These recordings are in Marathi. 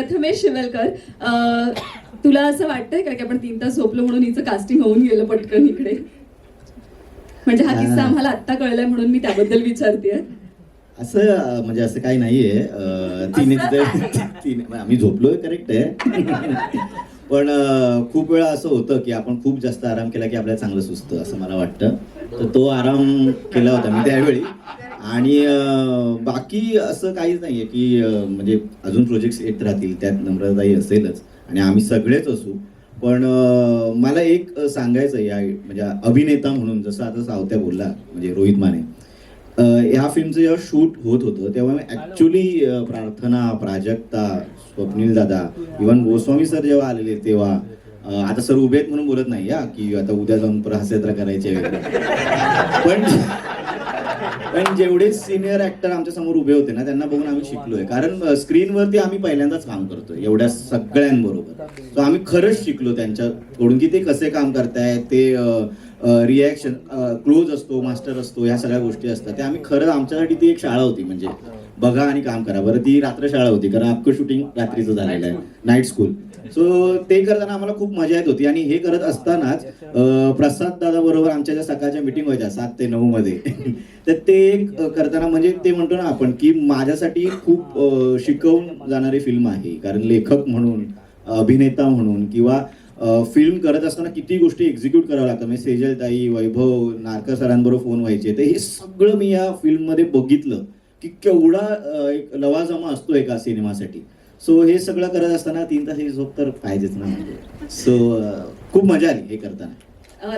प्रथमेश शिवलकर तुला असं वाटतंय का की आपण तीन तास झोपलो म्हणून हिचं कास्टिंग होऊन गेलं पटकन इकडे? म्हणजे हा किस्सा आम्हाला आत्ता कळलाय म्हणून मी त्याबद्दल विचारते असं म्हणजे असं काही नाहीये. तिने आम्ही झोपलोय करेक्ट आहे. पण खूप वेळा असं होतं की आपण खूप जास्त आराम केला की आपल्याला चांगलं सुचतं असं मला वाटतं. तर तो आराम केला होता मी त्यावेळी. आणि बाकी असं काहीच नाहीये की म्हणजे अजून प्रोजेक्ट्स येत राहतील त्यात नम्रताई असेलच आणि आम्ही सगळेच असू पण मला एक सांगायचं आहे या म्हणजे अभिनेता म्हणून जसं आता सावत्या बोलला म्हणजे रोहित माने ह्या फिल्मचं जेव्हा शूट होत होतं तेव्हा मी ॲक्च्युली प्रार्थना प्राजक्ता स्वप्नील दादा इवन गोस्वामी सर जेव्हा आलेले तेव्हा आता सर उभे आहेत म्हणून बोलत नाही या की आता उद्या जाऊन हास्यत्र करायची वगैरे. पण पण जेवढे सिनियर ऍक्टर आमच्यासमोर उभे होते ना त्यांना बघून आम्ही शिकलोय. कारण स्क्रीनवरती आम्ही पहिल्यांदाच काम करतोय एवढ्या सगळ्यांबरोबर. सो आम्ही खरंच शिकलो त्यांच्याकडून की ते कसे काम करतायत ते रिॲक्शन क्लोज असतो मास्टर असतो ह्या सगळ्या गोष्टी असतात. ते आम्ही खरंच आमच्यासाठी ती एक शाळा होती म्हणजे बघा आणि काम करा. बरं ती रात्र शाळा होती कारण अख्खं शूटिंग रात्रीचं झालेलं आहे. नाईट स्कूल सो ते करताना आम्हाला खूप मजा येत होती आणि हे करत असतानाच प्रसाद दादा बरोबर आमच्या ज्या सकाळच्या मिटिंग व्हायच्या सात ते नऊ मध्ये तर ते करताना म्हणजे ते म्हणतो ना आपण की माझ्यासाठी खूप शिकवून जाणारी फिल्म आहे. कारण लेखक म्हणून अभिनेता म्हणून किंवा फिल्म करत असताना किती गोष्टी एक्झिक्यूट कराव्या लागतात. म्हणजे सेजल ताई वैभव नारकर सरांबरोबर फोन व्हायचे. तर हे सगळं मी या फिल्ममध्ये बघितलं. की केवढा एक लवाजमा असतो एका सिनेमासाठी. सो हे सगळं करत असताना तीन तास झोप तर पाहिजेच ना म्हणजे. सो खूप मजा आली हे करताना.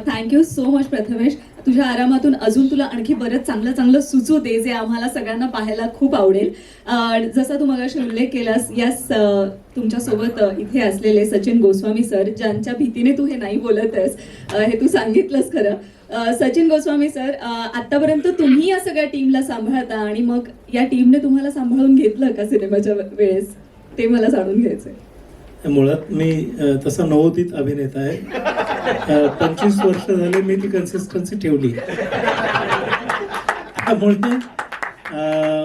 Thank you so much Prathamesh. तुझ्या आरामातून अजून तुला आणखी बरंच चांगलं चांगलं सुचू दे जे आम्हाला सगळ्यांना पाहायला खूप आवडेल. जसा तू मगाशी उल्लेख केलास यास तुमच्यासोबत इथे असलेले सचिन गोस्वामी सर ज्यांच्या भीतीने तू हे नाही बोलत आहेस हे तू सांगितलंस खरं. सचिन गोस्वामी सर आतापर्यंत तुम्ही या सगळ्या टीमला सांभाळता आणि मग या टीमने तुम्हाला सांभाळून घेतलं का सिनेमाच्या वेळेस? ते मला जाणून घ्यायचंय. मुळात मी तसा नवोदित अभिनेता आहे. पंचवीस वर्ष झाले मी ती कन्सिस्टन्सी ठेवली. त्यामुळे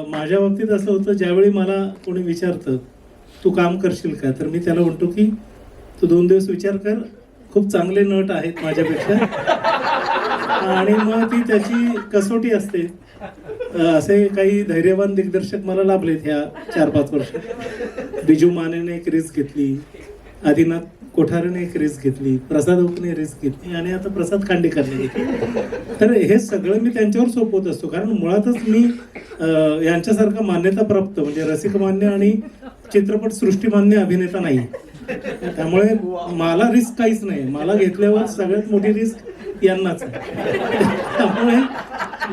माझ्या बाबतीत असं होतं ज्यावेळी मला कोणी विचारतं तू काम करशील का? तर मी त्याला म्हणतो की तू दोन दिवस विचार कर खूप चांगले नट आहेत माझ्यापेक्षा. आणि मग ती त्याची कसोटी असते. असे काही धैर्यवान दिग्दर्शक मला लाभलेत ह्या चार पाच वर्षात बिजू मानेने एक रिस्क घेतली आदिनाथ कोठारेने एक रिस्क घेतली प्रसाद ओकने रिस्क घेतली आणि आता प्रसाद खांडेकरने घेतली तर हे सगळं मी त्यांच्यावर सोपवत असतो. कारण मुळातच मी यांच्यासारखं मान्यता प्राप्त म्हणजे रसिक मान्य आणि चित्रपट सृष्टीमान्य अभिनेता नाही. त्यामुळे मला रिस्क काहीच नाही. मला घेतल्यावर सगळ्यात मोठी रिस्क यांनाच. त्यामुळे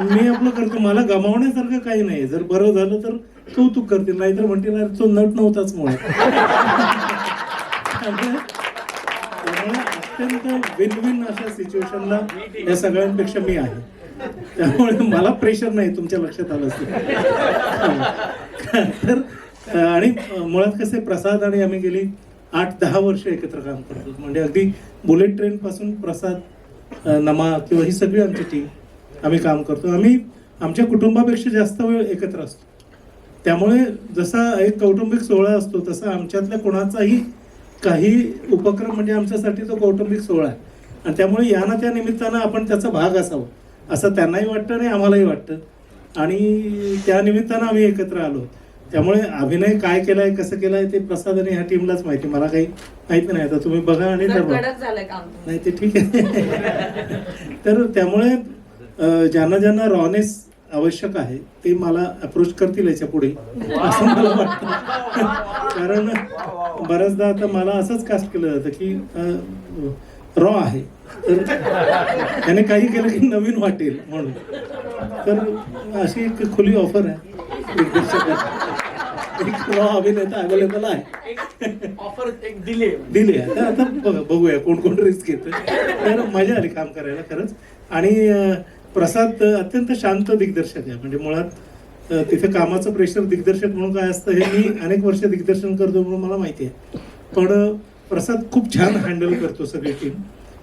मी आपलं करतो. मला गमावण्यासारखं काही नाही. जर बरं झालं तर कौतुक करतील नाहीतर म्हणतील "अरे, तो नट नव्हताच मुळे त्यामुळे अत्यंत विन विन अशा सिच्युएशनला या सगळ्यांपेक्षा मी आहे. त्यामुळे मला प्रेशर नाही तुमच्या लक्षात आलं असतं तर आणि मुळात कसे प्रसाद आणि आम्ही गेली आठ दहा वर्ष एकत्र काम करतो. म्हणजे अगदी बुलेट ट्रेन पासून प्रसाद नमा किंवा ही सगळी आमची टीम आम्ही काम करतो. आम्ही आमच्या कुटुंबापेक्षा जास्त वेळ एकत्र असतो. त्यामुळे जसा एक कौटुंबिक सोहळा असतो तसा आमच्यातल्या कोणाचाही काही उपक्रम म्हणजे आमच्यासाठी तो कौटुंबिक सोहळा आहे. आणि त्यामुळे या ना त्या निमित्तानं आपण त्याचा भाग असावा. असं त्यांनाही वाटतं आणि आम्हालाही वाटतं. आणि त्या निमित्तानं आम्ही एकत्र आलो. त्यामुळे अभिनय काय केलाय कसं केलाय ते प्रसाद आणि ह्या टीमलाच माहिती. मला काही माहिती नाही. आता तुम्ही बघा आणि सर, ठरवा. कडक झालंय काम. नाही ते ठीक आहे. तर त्यामुळे ज्यांना ज्यांना रॉनेस आवश्यक आहे ते मला अप्रोच करतील याच्यापुढे. असं मला वाटतं. कारण बऱ्याचदा आता मला असंच कास्ट केलं जातं की रॉ आहे. तर त्याने काही केलं की नवीन वाटेल म्हणून. तर अशी एक खुली ऑफर आहे. एक रॉ अभिनेता अवेलेबल आहे. ऑफर एक दिली दिली आहे. आता बघ- बघूया कोण कोण रिस्क घेत तर मजा आली काम करायला खरंच. आणि प्रसाद अत्यंत शांत दिग्दर्शक आहे. म्हणजे मुळात तिथे कामाचं प्रेशर दिग्दर्शक म्हणून काय असतं हे मी अनेक वर्ष दिग्दर्शन करतो म्हणून मला माहिती आहे. पण प्रसाद खूप छान हँडल करतो सगळी टीम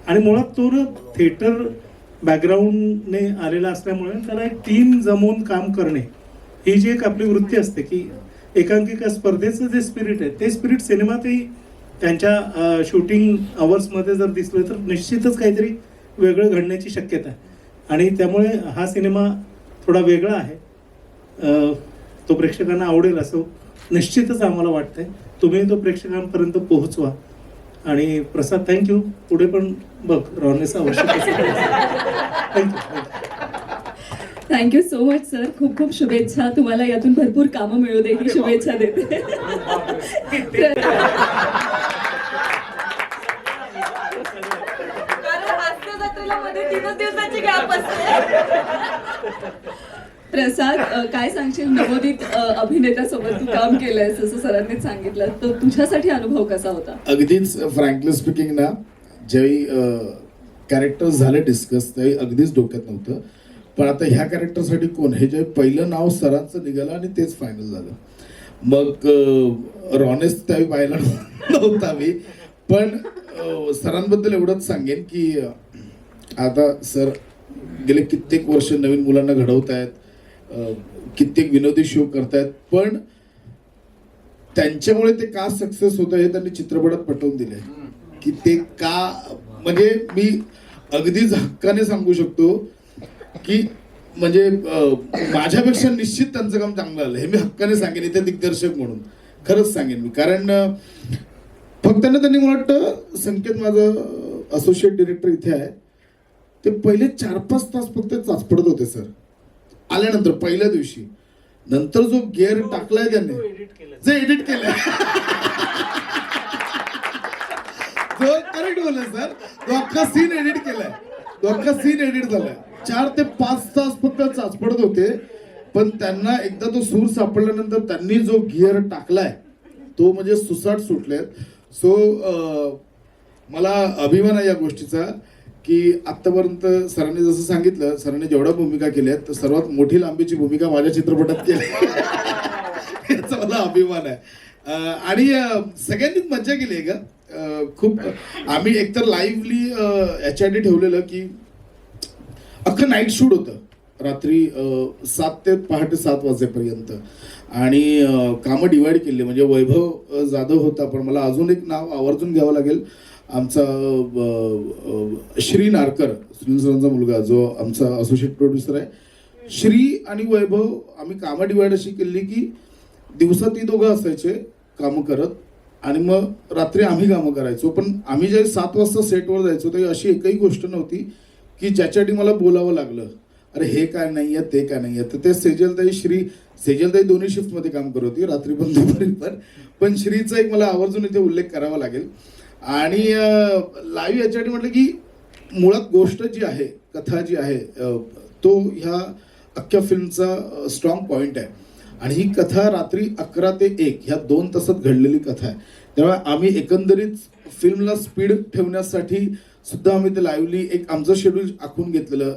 आणि मुळात तो थिएटर बॅकग्राऊंडने आलेला असल्यामुळे त्याला एक टीम जमवून काम करणे ही जी एक आपली वृत्ती असते की एकांकिका स्पर्धेचं जे स्पिरिट आहे ते स्पिरिट सिनेमातही त्यांच्या शूटिंग आवर्समध्ये जर दिसलं तर निश्चितच काहीतरी वेगळं घडण्याची शक्यता आहे. आणि त्यामुळे हा सिनेमा थोडा वेगळा आहे. तो प्रेक्षकांना आवडेल असं निश्चितच आम्हाला वाटतंय. तुम्ही तो प्रेक्षकांपर्यंत पोहोचवा. आणि प्रसाद थँक्यू पुढे पण बघ रॉनेस आवश्यक thank you thank you so much sir खूप खूप शुभेच्छा. तुम्हाला यातून भरपूर कामं मिळू दे ही शुभेच्छा देते. प्रसाद अ, काय सांगशील? नवोदित अ, अभिनेत्यासोबत तू काम केलंयस असं सरांनीच सांगितलं. तर तुझ्यासाठी अनुभव कसा होता? अगदीच फ्रँकली स्पीकिंग ना ज्यावेळी कॅरेक्टर झाले डिस्कस त्यावेळी अगदीच डोक्यात नव्हतं. पण आता ह्या कॅरेक्टरसाठी कोण? हे जे पहिलं नाव सरांचं निघालं आणि तेच फायनल झालं. मग रॉनेस त्यावेळी पाहायला नव्हता मी पण सरांबद्दल एवढंच सांगेन की आता सर गेले कित्येक वर्ष नवीन मुलांना घडवत आहेत कित्येक विनोदी शो करतायत पण त्यांच्यामुळे ते का सक्सेस होतं हे त्यांनी चित्रपटात पटवून दिले की ते का म्हणजे मी अगदीच हक्काने सांगू शकतो की म्हणजे माझ्यापेक्षा निश्चित त्यांचं काम चांगलं आलं. हे मी हक्काने सांगेन इथे दिग्दर्शक म्हणून. खरंच सांगेन मी. कारण फक्त ना त्यांनी मला वाटतं संकेत माझं असोसिएट डिरेक्टर इथे आहे. ते पहिले चार पाच तास फक्त चाचपडत होते सर. आल्यानंतर पहिल्या दिवशी. नंतर जो गिअर टाकलाय त्यांनी. जे एडिट केलंय. जो करेक्ट बोलला सर. तो अख्खा सीन एडिट केलाय. तो अख्खा सीन एडिट झालाय. चार ते पाच तास फक्त चाचपडत होते. पण त्यांना एकदा तो सूर सापडल्यानंतर त्यांनी जो गिअर टाकलाय तो म्हणजे सुसाट सुटले सो मला अभिमान आहे या गोष्टीचा की आत्तापर्यंत सरांनी जसं सांगितलं सरांनी जेवढ्या भूमिका केल्या तर सर्वात मोठी लांबीची भूमिका माझ्या चित्रपटात केली. याचा मला अभिमान आहे. आणि सगळ्यांनीच मज्जा केली आहे का खूप आम्ही एकतर लाईव्हली याच्या ठेवलेलं की अख्खं नाईट शूट होतं. रात्री सात ते पहाटे सात वाजेपर्यंत. आणि कामं डिवाईड केली. म्हणजे वैभव जाधव होता पण मला अजून एक नाव आवर्जून घ्यावं लागेल. आमचा श्री नारकर सुनील सरांचा मुलगा जो आमचा असोसिएट प्रोड्युसर आहे. श्री आणि वैभव आम्ही कामं डिवाईड अशी केली की दिवसा ती दोघं असायचे कामं करत. आणि मग रात्री आम्ही कामं करायचो. पण आम्ही जे सात वाजता सेटवर जायचो ते अशी एकही गोष्ट नव्हती. की ज्याच्यासाठी मला बोलावं लागलं. अरे हे काय नाही आहे ते काय नाही आहे तर ते सेजलताई श्री सेजलताई दोन्ही शिफ्टमध्ये काम करत होती रात्री पण दुपारी पण. पण श्रीचा एक मला आवर्जून इथे उल्लेख करावा लागेल. आणि लाईव्ह याच्यासाठी म्हटलं की मुळात गोष्ट जी आहे कथा जी आहे तो ह्या अख्ख्या फिल्मचा स्ट्रॉंग पॉईंट आहे. आणि ही कथा रात्री अकरा ते एक ह्या दोन तासात घडलेली कथा आहे. त्यामुळे आम्ही एकंदरीत फिल्मला स्पीड ठेवण्यासाठी सुद्धा आम्ही ते लाईव्हली एक आमचं शेड्यूल आखून घेतलेलं.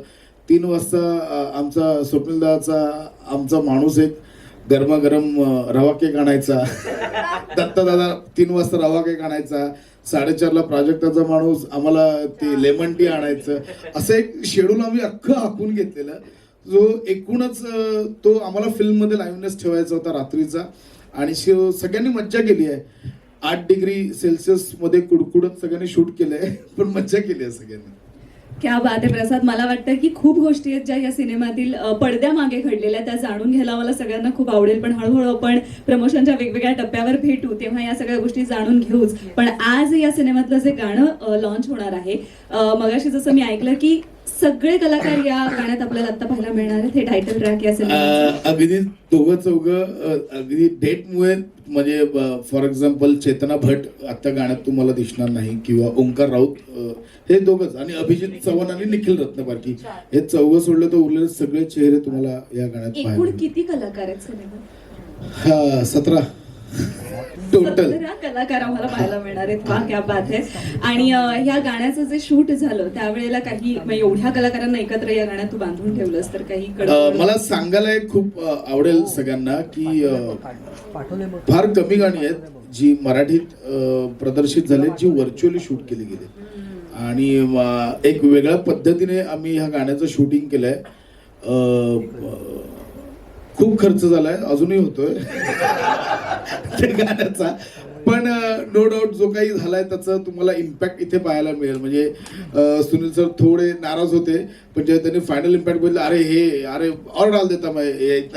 तीन वाजता आमचा स्वप्नीलदाचा आमचा माणूस एक गरमागरम रवा केक आणायचा. दत्तदादा तीन वाजता रवा केक आणायचा. साडेचारला प्राजक्ताचा माणूस आम्हाला ते लेमन टी आणायचं. असं एक शेड्यूल आम्ही अख्खं आखून घेतलेलं. जो एकूणच तो आम्हाला फिल्ममध्ये लाईव्हनेस ठेवायचा होता रात्रीचा. आणि सगळ्यांनी मज्जा केली आहे. आठ डिग्री सेल्सिअसमध्ये कुडकुडत सगळ्यांनी शूट केलंय पण मज्जा केली आहे सगळ्यांनी. क्या बात आहे प्रसाद. मला वाटतं की खूप गोष्टी आहेत ज्या या सिनेमातील पडद्या पडद्यामागे घडलेल्या त्या जाणून घ्यायला मला सगळ्यांना खूप आवडेल. पण हळूहळू आपण प्रमोशनच्या वेगवेगळ्या टप्प्यावर भेटू तेव्हा या सगळ्या गोष्टी जाणून घेऊच. पण आज या सिनेमातलं जे गाणं लॉन्च होणार आहे मगाशी जसं मी ऐकलं की सगळे कलाकार या गाण्यात आपल्याला आता पाहायला मिळणार आहेत. हे टायटल ट्रॅक या सिनेमाचं अगदी दोघं चौघ अगदी डेटमुळे म्हणजे फॉर एक्झाम्पल चेतना भट आता गाण्यात तुम्हाला दिसणार नाही किंवा ओंकार राऊत अं, हे दोघंच. आणि अभिजित चव्हाण आणि निखिल रत्नबारकी. हे चौघं सोडलं तर उरलेले सगळे चेहरे तुम्हाला या गाण्यात एकूण पाहायला किती कलाकार आहेत सिनेमात हा सतरा. टोटल कलाकार आम्हाला पाहायला मिळणार आहेत. वा क्या बात आहे आणि ह्या गाण्याचं जे शूट झालं त्यावेळेला काही म्हणजे एवढ्या कलाकारांना एकत्र या गाण्यात तू बांधून ठेवलंस तर काही मला सांगायला एक खूप आवडेल सगळ्यांना की फार कमी गाणी आहेत जी मराठीत प्रदर्शित झाली जी व्हर्च्युअली शूट केली गेली. आणि एक वेगळ्या पद्धतीने आम्ही ह्या गाण्याचं शूटिंग केलंय. खूप खर्च झालाय अजूनही होतोय. त्या गाण्याचा पण नो डाऊट जो काही झालाय त्याचा तुम्हाला इम्पॅक्ट इथे पाहायला मिळेल. म्हणजे सुनील सर थोडे नाराज होते पण जेव्हा त्यांनी फायनल इम्पॅक्ट बघितलं अरे हे अरे और डाल देता मैं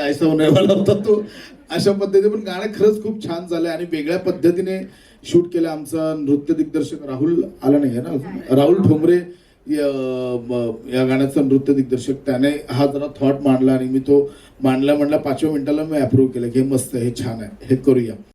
ऐसा वाला होता तो. अशा पद्धतीने पण गाणं खरंच खूप छान झालंय आणि वेगळ्या पद्धतीने शूट केलं आमचा नृत्य दिग्दर्शक राहुल आला नाही ना राहुल ठोंबरे या गाण्याचा नृत्य दिग्दर्शक त्याने हा जरा थॉट मांडला आणि मी तो मांडला म्हणला पाचव्या मिनिटाला मी अप्रूव्ह केलं की हे मस्त आहे हे छान आहे हे करूया.